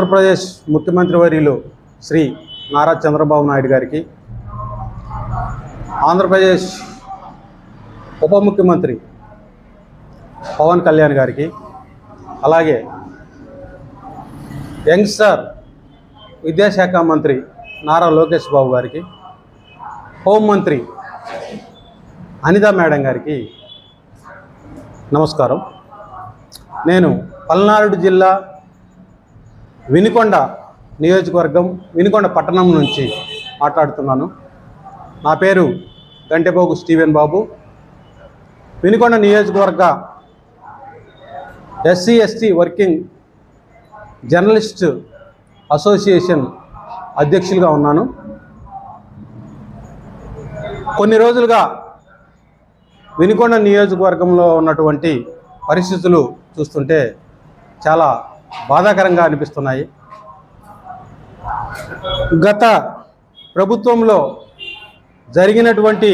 ఆంధ్రప్రదేశ్ ముఖ్యమంత్రి వర్యులు శ్రీ నారా చంద్రబాబు నాయుడు గారికి ఆంధ్రప్రదేశ్ ఉప ముఖ్యమంత్రి పవన్ కళ్యాణ్ గారికి అలాగే యంగ్స్టర్ విద్యాశాఖ మంత్రి నారా లోకేష్ బాబు గారికి హోంమంత్రి అనిత మేడం గారికి నమస్కారం. నేను పల్నాడు జిల్లా వినుకొండ నియోజకవర్గం వినుకొండ పట్టణం నుంచి మాట్లాడుతున్నాను. నా పేరు గంటెబాబు స్టీవెన్ బాబు. వినుకొండ నియోజకవర్గ SC ST working journalist association అధ్యక్షులుగా ఉన్నాను. కొన్ని రోజులుగా వినుకొండ నియోజకవర్గంలో ఉన్నటువంటి పరిస్థితులు చూస్తుంటే చాలా బాధాకరంగా అనిపిస్తున్నాయి. గత ప్రభుత్వంలో జరిగినటువంటి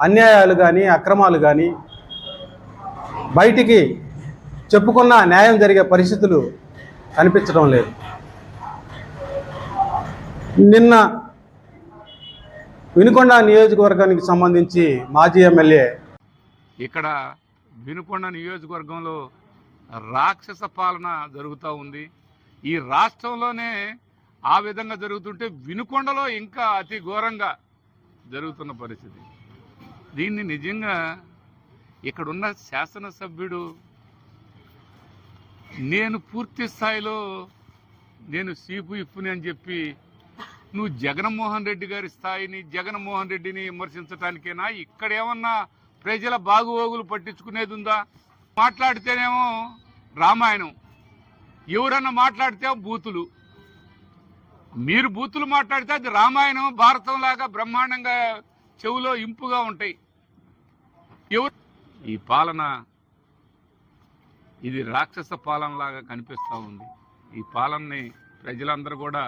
అన్యాయాలు కానీ అక్రమాలు కానీ బయటికి చెప్పుకున్న న్యాయం జరిగే పరిస్థితులు కనిపించడం లేదు. నిన్న వినుకొండ నియోజకవర్గానికి సంబంధించి మాజీ ఎమ్మెల్యే ఇక్కడ వినుకొండ నియోజకవర్గంలో రాక్షస పాలన జరుగుతూ ఉంది. ఈ రాష్ట్రంలోనే ఆ విధంగా జరుగుతుంటే వినుకొండలో ఇంకా అతి ఘోరంగా జరుగుతున్న పరిస్థితి. దీన్ని నిజంగా ఇక్కడున్న శాసనసభ్యుడు నేను పూర్తి స్థాయిలో నేను సీపు ఇప్పుని అని చెప్పి నువ్వు జగన్మోహన్ రెడ్డి గారి స్థాయిని జగన్మోహన్ రెడ్డిని విమర్శించడానికేనా ఇక్కడ ఏమన్నా ప్రజల బాగువోగులు పట్టించుకునేది ఉందా మాట్లాడితేనేమో రామాయణం. ఎవరన్నా మాట్లాడితే బూతులు. మీరు బూతులు మాట్లాడితే అది రామాయణం భారతం లాగా బ్రహ్మాండంగా చెవులో ఇంపుగా ఉంటాయి. ఎవరు? ఈ పాలన ఇది రాక్షస పాలనలాగా కనిపిస్తూ ఉంది. ఈ పాలనని ప్రజలందరూ కూడా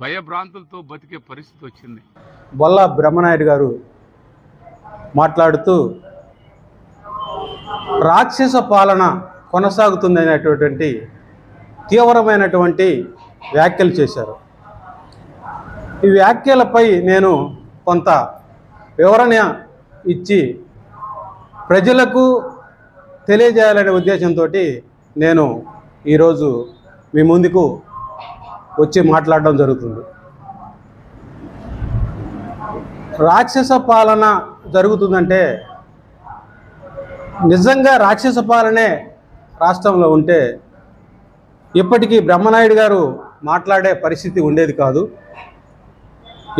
భయభ్రాంతులతో బతికే పరిస్థితి వచ్చింది. బొల్ల బ్రహ్మనాయుడు గారు మాట్లాడుతూ రాక్షస పాలన కొనసాగుతుందనేటటువంటి తీవ్రమైనటువంటి వ్యాఖ్యలు చేశారు. ఈ వ్యాఖ్యలపై నేను కొంత వివరణ ఇచ్చి ప్రజలకు తెలియజేయాలనే ఉద్దేశంతో నేను ఈరోజు మీ ముందుకు వచ్చి మాట్లాడడం జరుగుతుంది. రాక్షస పాలన జరుగుతుందంటే నిజంగా రాక్షస పాలనే రాష్ట్రంలో ఉంటే ఇప్పటికీ బ్రహ్మనాయుడు గారు మాట్లాడే పరిస్థితి ఉండేది కాదు.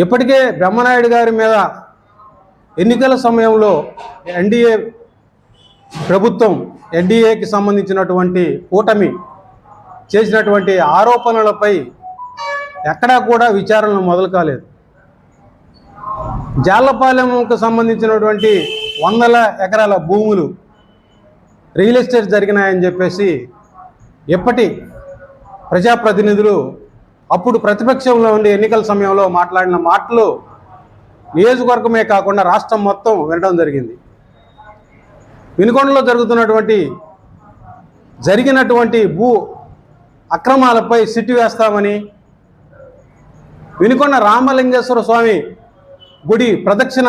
ఇప్పటికే బ్రహ్మనాయుడు గారి మీద ఎన్నికల సమయంలో ఎన్డీఏ ప్రభుత్వం ఎన్డీఏకి సంబంధించినటువంటి కూటమి చేసినటువంటి ఆరోపణలపై ఎక్కడా కూడా విచారణలు మొదలు కాలేదు. జాలపాలెంకు సంబంధించినటువంటి వందల ఎకరాల భూములు రియల్ ఎస్టేట్ జరిగినాయని చెప్పేసి ఎప్పటి ప్రజాప్రతినిధులు అప్పుడు ప్రతిపక్షంలో ఉండి ఎన్నికల సమయంలో మాట్లాడిన మాటలు నియోజకవర్గమే కాకుండా రాష్ట్రం మొత్తం వినడం జరిగింది. వినుకొండలో జరుగుతున్నటువంటి జరిగినటువంటి భూ అక్రమాలపై సిట్టు వేస్తామని వినుకొండ రామలింగేశ్వర స్వామి గుడి ప్రదక్షిణ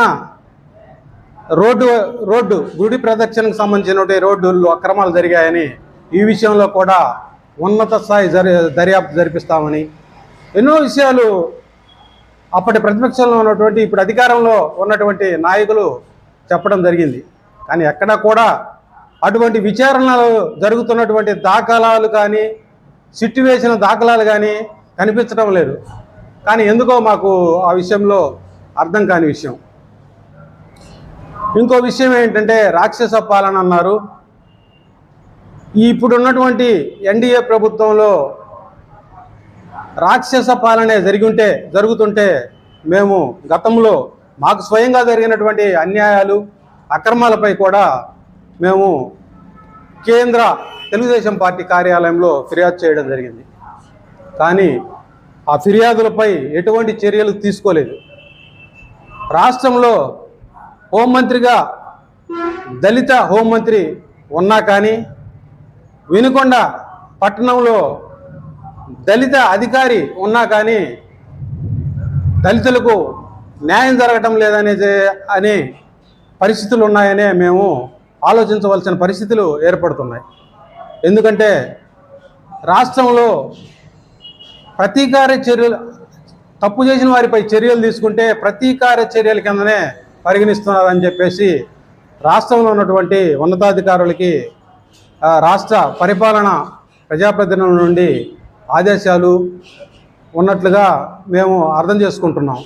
రోడ్డు రోడ్డు గుడి ప్రదక్షిణకు సంబంధించినటువంటి రోడ్డుల్లో అక్రమాలు జరిగాయని ఈ విషయంలో కూడా ఉన్నత స్థాయి జరి దర్యాప్తు జరిపిస్తామని. ఎన్నో విషయాలు అప్పటి ప్రతిపక్షంలో ఉన్నటువంటి ఇప్పుడు అధికారంలో ఉన్నటువంటి నాయకులు చెప్పడం జరిగింది. కానీ ఎక్కడా కూడా అటువంటి విచారణలు జరుగుతున్నటువంటి దాఖలాలు కానీ సిట్యువేషన్ దాఖలాలు కానీ కనిపించడం లేదు. కానీ ఎందుకో మాకు ఆ విషయంలో అర్థం కాని విషయం. ఇంకో విషయం ఏంటంటే రాక్షస పాలన అన్నారు. ఇప్పుడు ఉన్నటువంటి ఎన్డీఏ ప్రభుత్వంలో రాక్షస పాలనే జరిగి ఉంటే జరుగుతుంటే మేము గతంలో మాకు స్వయంగా జరిగినటువంటి అన్యాయాలు అక్రమాలపై కూడా మేము కేంద్ర తెలుగుదేశం పార్టీ కార్యాలయంలో ఫిర్యాదు చేయడం జరిగింది. కానీ ఆ ఫిర్యాదులపై ఎటువంటి చర్యలు తీసుకోలేదు. రాష్ట్రంలో హోంమంత్రిగా దళిత హోంమంత్రి ఉన్నా కానీ వినుకొండ పట్టణంలో దళిత అధికారి ఉన్నా కానీ దళితులకు న్యాయం జరగటం లేదనే అనే పరిస్థితులు ఉన్నాయనే మేము ఆలోచించవలసిన పరిస్థితులు ఏర్పడుతున్నాయి. ఎందుకంటే రాష్ట్రంలో ప్రతీకార చర్యలు తప్పు చేసిన వారిపై చర్యలు తీసుకుంటే ప్రతీకార చర్యల కిందనే పరిగణిస్తున్నారని చెప్పేసి రాష్ట్రంలో ఉన్నటువంటి ఉన్నతాధికారులకి రాష్ట్ర పరిపాలన ప్రజాప్రతినిధుల నుండి ఆదేశాలు ఉన్నట్లుగా మేము అర్థం చేసుకుంటున్నాం.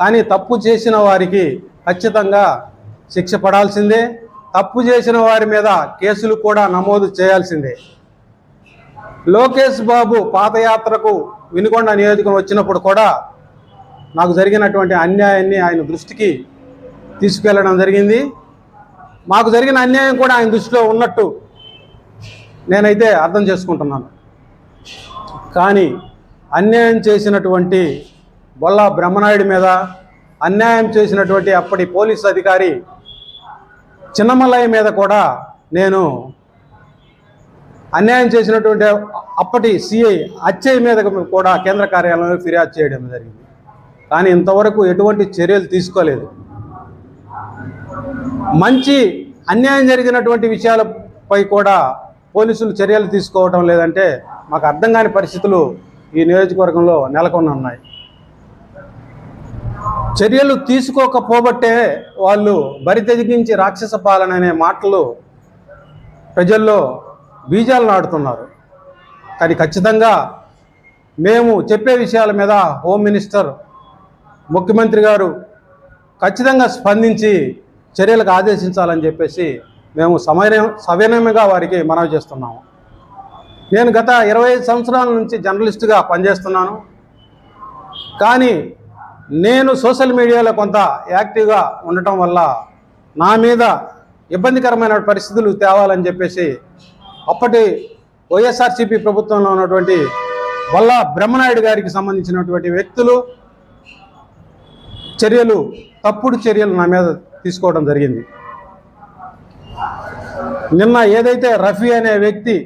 కానీ తప్పు చేసిన వారికి ఖచ్చితంగా శిక్ష పడాల్సిందే తప్పు చేసిన వారి మీద కేసులు కూడా నమోదు చేయాల్సిందే. లోకేష్ బాబు పాదయాత్రకు వినుకొండ నియోజకం వచ్చినప్పుడు కూడా నాకు జరిగినటువంటి అన్యాయాన్ని ఆయన దృష్టికి తీసుకెళ్ళడం జరిగింది. మాకు జరిగిన అన్యాయం కూడా ఆయన దృష్టిలో ఉన్నట్టు నేనైతే అర్థం చేసుకుంటున్నాను. కానీ అన్యాయం చేసినటువంటి బొల్లా బ్రహ్మనాయుడి మీద అన్యాయం చేసినటువంటి అప్పటి పోలీస్ అధికారి చిన్నమల్లయ్య మీద కూడా నేను అన్యాయం చేసినటువంటి అప్పటి సిఐ అచ్చయ్య మీద కూడా కేంద్ర కార్యాలయంలో ఫిర్యాదు చేయడం జరిగింది. కానీ ఇంతవరకు ఎటువంటి చర్యలు తీసుకోలేదు. మంచి అన్యాయం జరిగినటువంటి విషయాలపై కూడా పోలీసులు చర్యలు తీసుకోవటం లేదంటే మాకు అర్థం కాని పరిస్థితులు ఈ నియోజకవర్గంలో నెలకొని ఉన్నాయి. చర్యలు తీసుకోకపోబట్టే వాళ్ళు బరితెగించి రాక్షస పాలన అనే మాటలు ప్రజల్లో బీజాలు నాటుతున్నారు. కానీ ఖచ్చితంగా మేము చెప్పే విషయాల మీద హోమ్ మినిస్టర్ ముఖ్యమంత్రి గారు ఖచ్చితంగా స్పందించి చర్యలకు ఆదేశించాలని చెప్పేసి మేము సమయం సవినయంగా వారికి మనవి చేస్తున్నాము. నేను గత ఇరవై ఐదు సంవత్సరాల నుంచి జర్నలిస్టుగా పనిచేస్తున్నాను. కానీ నేను సోషల్ మీడియాలో కొంత యాక్టివ్గా ఉండటం వల్ల నా మీద ఇబ్బందికరమైన పరిస్థితులు తేవాలని చెప్పేసి అప్పటి వైఎస్ఆర్సీపీ ప్రభుత్వంలో ఉన్నటువంటి వల్ల బ్రహ్మనాయుడు గారికి సంబంధించినటువంటి వ్యక్తులు చర్యలు తప్పుడు చర్యలు నా మీద తీసుకోవడం జరిగింది. నిన్న ఏదైతే రఫీ అనే వ్యక్తి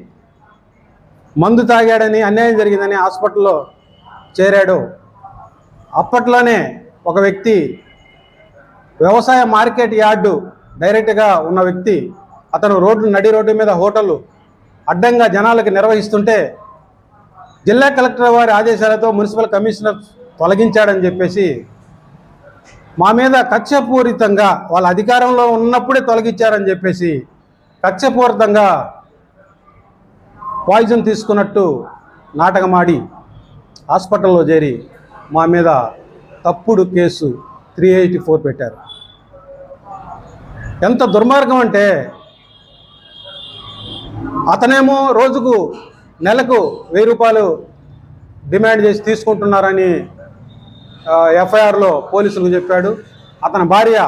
మందు తాగాడని అన్యాయం జరిగిందని హాస్పిటల్లో చేరాడో అప్పట్లోనే ఒక వ్యక్తి వ్యవసాయ మార్కెట్ యార్డు డైరెక్ట్గా ఉన్న వ్యక్తి అతను రోడ్డు నడి రోడ్డు మీద హోటల్ అడ్డంగా జనాలకు నిర్వహిస్తుంటే జిల్లా కలెక్టర్ వారి ఆదేశాలతో మున్సిపల్ కమిషనర్ తొలగించాడని చెప్పేసి మా మీద కక్షపూరితంగా వాళ్ళ అధికారంలో ఉన్నప్పుడే తొలగించారని చెప్పేసి కక్షపూరితంగా పాయిజన్ తీసుకున్నట్టు నాటకమాడి హాస్పిటల్లో చేరి మా మీద తప్పుడు కేసు త్రీ ఎయిటీ ఫోర్ పెట్టారు. ఎంత దుర్మార్గం అంటే అతనేమో రోజుకు నెలకు వెయ్యి రూపాయలు డిమాండ్ చేసి తీసుకుంటున్నారని ఎఫ్ఐఆర్లో పోలీసులకు చెప్పాడు. అతని భార్య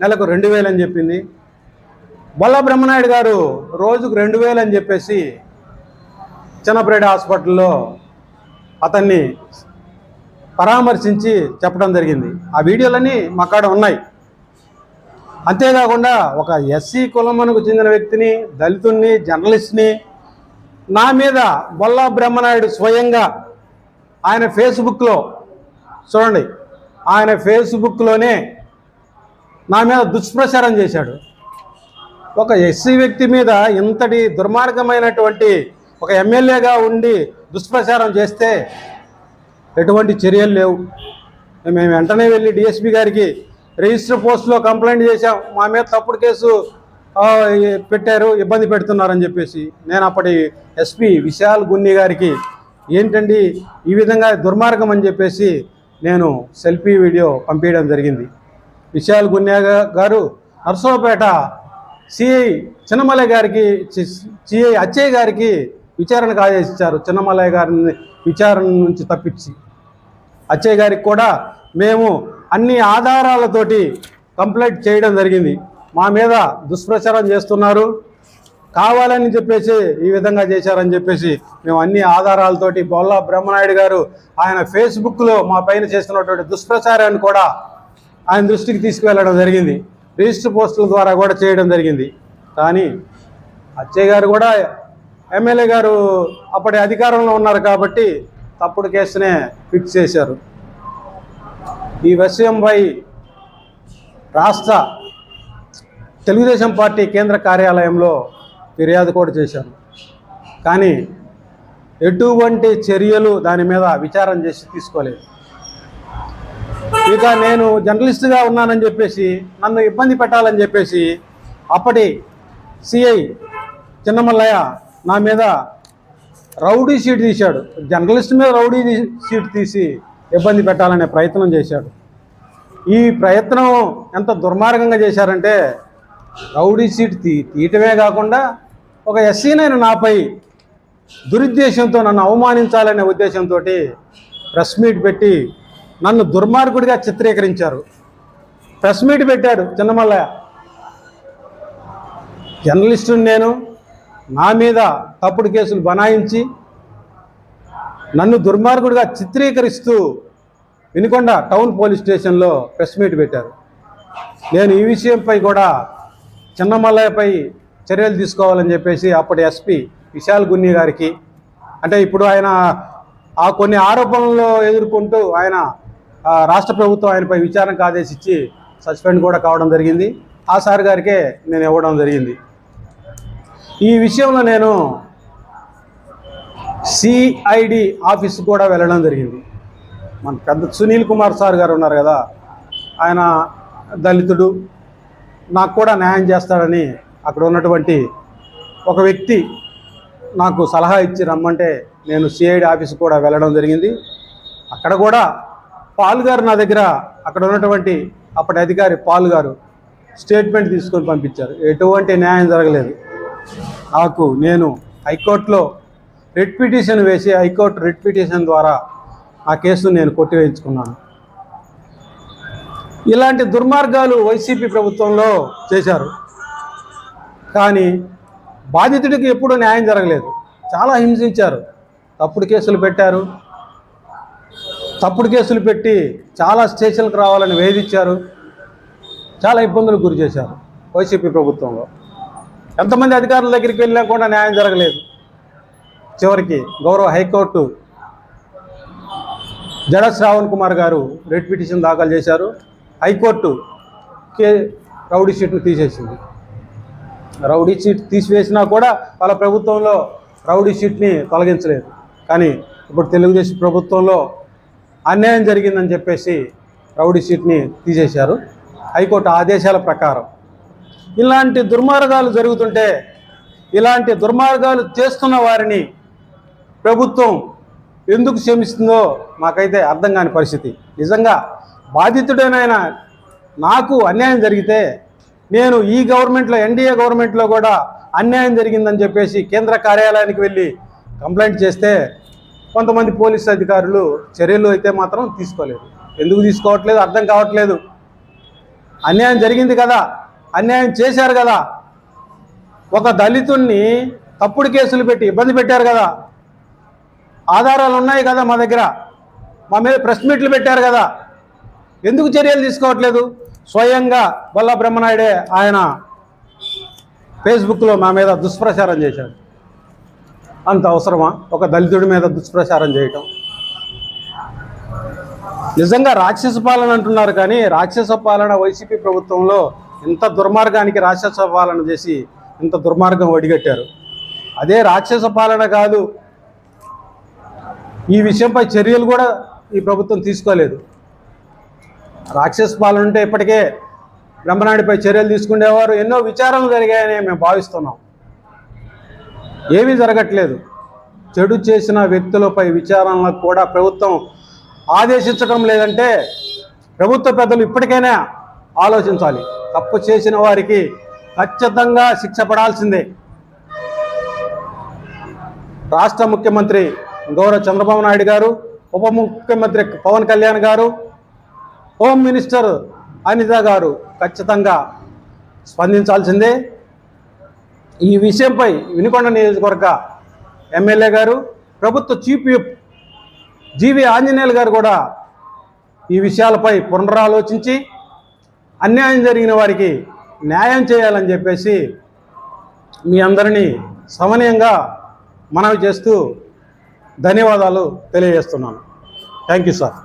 నెలకు రెండు వేలు అని చెప్పింది. బొల్ల బ్రహ్మనాయుడు గారు రోజుకు రెండు వేలు అని చెప్పేసి చిన్నపరేడ హాస్పిటల్లో అతన్ని పరామర్శించి చెప్పడం జరిగింది. ఆ వీడియోలన్నీ మా కాడ ఉన్నాయి. అంతేకాకుండా ఒక ఎస్సీ కులమునకు చెందిన వ్యక్తిని దళితుణ్ణి జర్నలిస్ట్ని నా మీద బొల్లా బ్రహ్మనాయుడు స్వయంగా ఆయన ఫేస్బుక్లో చూడండి. ఆయన ఫేస్బుక్లోనే నా మీద దుష్ప్రచారం చేశాడు. ఒక ఎస్సీ వ్యక్తి మీద ఇంతటి దుర్మార్గమైనటువంటి ఒక ఎమ్మెల్యేగా ఉండి దుష్ప్రచారం చేస్తే ఎటువంటి చర్యలు లేవు. మేము వెంటనే వెళ్ళి డిఎస్పీ గారికి రిజిస్టర్ పోస్ట్లో కంప్లైంట్ చేశాం. మా మీద తప్పుడు కేసు పెట్టారు ఇబ్బంది పెడుతున్నారని చెప్పేసి. నేను అప్పటి ఎస్పి విశాల్ గున్ని గారికి ఏంటండి ఈ విధంగా దుర్మార్గం అని చెప్పేసి నేను సెల్ఫీ వీడియో పంపించడం జరిగింది. విశాల్ గున్యా గారు నర్సరావుపేట సిఐ చిన్నమలయ్య గారికి సిఐ అచ్చయ్య గారికి విచారణకు ఆదేశించారు చిన్నమలయ్య గారిని విచారణ నుంచి తప్పించి. అచ్చయ్య గారికి కూడా మేము అన్ని ఆధారాలతోటి కంప్లైంట్ చేయడం జరిగింది. మా మీద దుష్ప్రచారం చేస్తున్నారు. కావాలని చెప్పేసి ఈ విధంగా చేశారని చెప్పేసి మేము అన్ని ఆధారాలతోటి బొల్ల బ్రహ్మనాయుడు గారు ఆయన ఫేస్బుక్లో మా పైన చేస్తున్నటువంటి దుష్ప్రచారాన్ని కూడా ఆయన దృష్టికి తీసుకువెళ్ళడం జరిగింది. రిజిస్టర్ పోస్టుల ద్వారా కూడా చేయడం జరిగింది. కానీ అచ్చయ్య గారు కూడా ఎమ్మెల్యే గారు అప్పటి అధికారంలో ఉన్నారు కాబట్టి తప్పుడు కేసునే ఫిక్స్ చేశారు. ఈ విషయంపై రాష్ట్ర తెలుగుదేశం పార్టీ కేంద్ర కార్యాలయంలో ఫిర్యాదు కూడా చేశాను కానీ ఎటువంటి చర్యలు దాని మీద విచారం చేసి తీసుకోలేదు. ఇక నేను జర్నలిస్ట్గా ఉన్నానని చెప్పేసి నన్ను ఇబ్బంది పెట్టాలని చెప్పేసి అప్పటి సిఐ చిన్నమల్లయ్య నా మీద రౌడీ షీట్ తీశాడు. జర్నలిస్ట్ మీద రౌడీ షీట్ తీసి ఇబ్బంది పెట్టాలనే ప్రయత్నం చేశాడు. ఈ ప్రయత్నం ఎంత దుర్మార్గంగా చేశారంటే రౌడీ సీట్ తీ తీయటమే కాకుండా ఒక ఎస్సీనైన నాపై దురుద్దేశంతో నన్ను అవమానించాలనే ఉద్దేశంతో ప్రెస్ మీట్ పెట్టి నన్ను దుర్మార్గుడిగా చిత్రీకరించారు. ప్రెస్ మీట్ పెట్టాడు చిన్నమల్లయ్య జర్నలిస్టుని నేను నా మీద తప్పుడు కేసులు బనాయించి నన్ను దుర్మార్గుడిగా చిత్రీకరిస్తూ వినుకొండ టౌన్ పోలీస్ స్టేషన్లో ప్రెస్ మీట్ పెట్టారు. నేను ఈ విషయంపై కూడా చిన్నమల్లయ్యపై చర్యలు తీసుకోవాలని చెప్పేసి అప్పటి ఎస్పీ విశాల్ గున్ని గారికి అంటే ఇప్పుడు ఆయన ఆ కొన్ని ఆరోపణలు ఎదుర్కొంటూ ఆయన రాష్ట్ర ప్రభుత్వం ఆయనపై విచారణకు ఆదేశించి సస్పెండ్ కూడా కావడం జరిగింది. ఆ సార్ గారికే నేను ఇవ్వడం జరిగింది. ఈ విషయంలో నేను సిఐడి ఆఫీస్ కూడా వెళ్ళడం జరిగింది. మన పెద్ద సునీల్ కుమార్ సార్ గారు ఉన్నారు కదా ఆయన దళితుడు నాకు కూడా న్యాయం చేస్తాడని అక్కడ ఉన్నటువంటి ఒక వ్యక్తి నాకు సలహా ఇచ్చి రమ్మంటే నేను సిఐడి ఆఫీస్ కూడా వెళ్ళడం జరిగింది. అక్కడ కూడా పాల్ గారు నా దగ్గర అక్కడ ఉన్నటువంటి అప్పటి అధికారి పాల్ గారు స్టేట్మెంట్ తీసుకొని పంపించారు. ఎటువంటి న్యాయం జరగలేదు. నాకు నేను హైకోర్టులో రిట్ పిటిషన్ వేసి హైకోర్టు రిట్ పిటిషన్ ద్వారా ఆ కేసును నేను కొట్టివేయించుకున్నాను. ఇలాంటి దుర్మార్గాలు వైసీపీ ప్రభుత్వంలో చేశారు. కానీ బాధితుడికి ఎప్పుడూ న్యాయం జరగలేదు. చాలా హింసించారు. తప్పుడు కేసులు పెట్టారు. తప్పుడు కేసులు పెట్టి చాలా స్టేషన్లకు రావాలని వేధించారు. చాలా ఇబ్బందులకు గురి చేశారు వైసీపీ ప్రభుత్వంలో. ఎంతమంది అధికారుల దగ్గరికి వెళ్ళినా కూడా న్యాయం జరగలేదు. చివరికి గౌరవ హైకోర్టు జడ శ్రావణ్ కుమార్ గారు రెడ్ పిటిషన్ దాఖలు చేశారు. హైకోర్టు కే రౌడీ షీట్ను తీసేసింది. రౌడీ షీట్ తీసివేసినా కూడా వాళ్ళ ప్రభుత్వంలో రౌడీ షీట్ని తొలగించలేదు. కానీ ఇప్పుడు తెలుగుదేశం ప్రభుత్వంలో అన్యాయం జరిగిందని చెప్పేసి రౌడీ షీట్ని తీసేశారు. హైకోర్టు ఆదేశాల ప్రకారం. ఇలాంటి దుర్మార్గాలు జరుగుతుంటే ఇలాంటి దుర్మార్గాలు చేస్తున్న వారిని ప్రభుత్వం ఎందుకు క్షమిస్తుందో మాకైతే అర్థం కాని పరిస్థితి. నిజంగా బాధితుడైన నాకు అన్యాయం జరిగితే నేను ఈ గవర్నమెంట్లో ఎన్డీఏ గవర్నమెంట్లో కూడా అన్యాయం జరిగిందని చెప్పేసి కేంద్ర కార్యాలయానికి వెళ్ళి కంప్లైంట్ చేస్తే కొంతమంది పోలీస్ అధికారులు చర్యలు అయితే మాత్రం తీసుకోలేదు. ఎందుకు తీసుకోవట్లేదు? అర్థం కావట్లేదు. అన్యాయం జరిగింది కదా? అన్యాయం చేశారు కదా? ఒక దళితుణ్ణి తప్పుడు కేసులు పెట్టి ఇబ్బంది పెట్టారు కదా? ఆధారాలు ఉన్నాయి కదా మా దగ్గర? మా మీద ప్రెస్ మీట్లు పెట్టారు కదా? ఎందుకు చర్యలు తీసుకోవట్లేదు? స్వయంగా బొల్ల బ్రహ్మనాయుడే ఆయన ఫేస్బుక్లో మా మీద దుష్ప్రచారం చేశాడు. అంత అవసరమా? ఒక దళితుడి మీద దుష్ప్రచారం చేయటం. నిజంగా రాక్షస పాలన అంటున్నారు కానీ రాక్షస పాలన వైసీపీ ప్రభుత్వంలో ఇంత దుర్మార్గానికి రాక్షస పాలన చేసి ఇంత దుర్మార్గం ఒడిగట్టారు. అదే రాక్షస పాలన కాదు ఈ విషయంపై చర్యలు కూడా ఈ ప్రభుత్వం తీసుకోలేదు. రాక్షస పాలన ఉంటే ఇప్పటికే బ్రహ్మనాయుడిపై చర్యలు తీసుకునేవారు. ఎన్నో విచారణలు జరిగాయని మేము భావిస్తున్నాం. ఏమీ జరగట్లేదు. చెడు చేసిన వ్యక్తులపై విచారణలకు కూడా ప్రభుత్వం ఆదేశించడం లేదంటే ప్రభుత్వ పెద్దలు ఇప్పటికైనా ఆలోచించాలి. తప్పు చేసిన వారికి ఖచ్చితంగా శిక్ష పడాల్సిందే. రాష్ట్ర ముఖ్యమంత్రి గౌరవ చంద్రబాబు నాయుడు గారు ఉప ముఖ్యమంత్రి పవన్ కళ్యాణ్ గారు హోమ్ మినిస్టర్ అనిత గారు ఖచ్చితంగా స్పందించాల్సిందే. ఈ విషయంపై వినుకొండ నియోజకవర్గ ఎమ్మెల్యే గారు ప్రభుత్వ చీఫ్ విప్ జీవి ఆంజనేయులు గారు కూడా ఈ విషయాలపై పునరాలోచించి అన్యాయం జరిగిన వారికి న్యాయం చేయాలని చెప్పేసి మీ అందరినీ సమనీయంగా మనవి చేస్తూ ధన్యవాదాలు తెలియజేస్తున్నాను. Thank you sir.